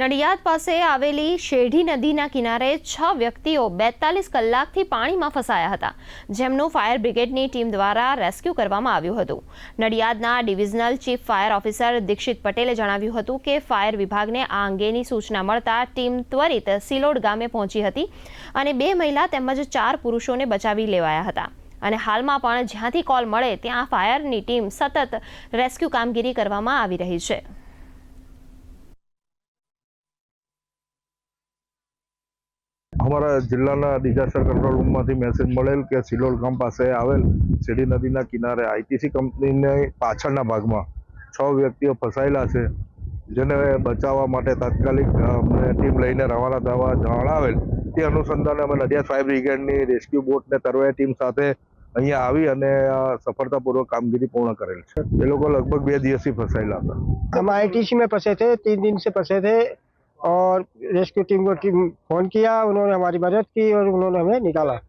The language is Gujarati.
નડિયાદ પાસે આવેલી શેઢી નદીના કિનારે છ વ્યક્તિઓ બેતાલીસ કલાકથી પાણીમાં ફસાયા હતા. જેમનું ફાયર બ્રિગેડની ટીમ દ્વારા રેસ્ક્યુ કરવામાં આવ્યું હતું. નડિયાદના divisional chief fire officer Dikshit પટેલે જણાવ્યું હતું કે ફાયર વિભાગને આ અંગેની સૂચના મળતા ટીમ ત્વરિત સિલોડ ગામે પહોંચી હતી અને બે મહિલા તેમજ ચાર પુરુષોને બચાવી લેવાયા હતા. અને હાલમાં પણ જ્યાંથી કોલ મળે ત્યાં ફાયરની ટીમ સતત રેસ્ક્યુ કામગીરી કરવામાં આવી રહી છે. અમારા જિલ્લાના ડિઝાસ્ટર કંટ્રોલ રૂમમાંથી મેસેજ મળેલ કે સિલોલ ગામ પાસે આવેલ સીડી નદીના કિનારે આઈટીસી કંપનીને પાછળના ભાગમાં છ વ્યક્તિઓ ફસાયેલા છે જેને બચાવવા માટે તાત્કાલિક અમને ટીમ લઈને રવાના થવા જણાવેલ તે અનુસંધાને અમે નડિયાદ ફાયર બ્રિગેડની રેસ્ક્યુ બોટને તરવાઈ ટીમ સાથે અહીંયા આવી અને અ, સફળતાપૂર્વક કામગીરી પૂર્ણ કરેલ છે એ લોકો લગભગ બે દિવસથી ફસાયેલા હતા हम आईटीसी में फंसे थे तीन दिन से फंसे थे और रेस्क्यू टीम को टीम फोन किया उन्होंने हमारी मदद की और उन्होंने हमें निकाला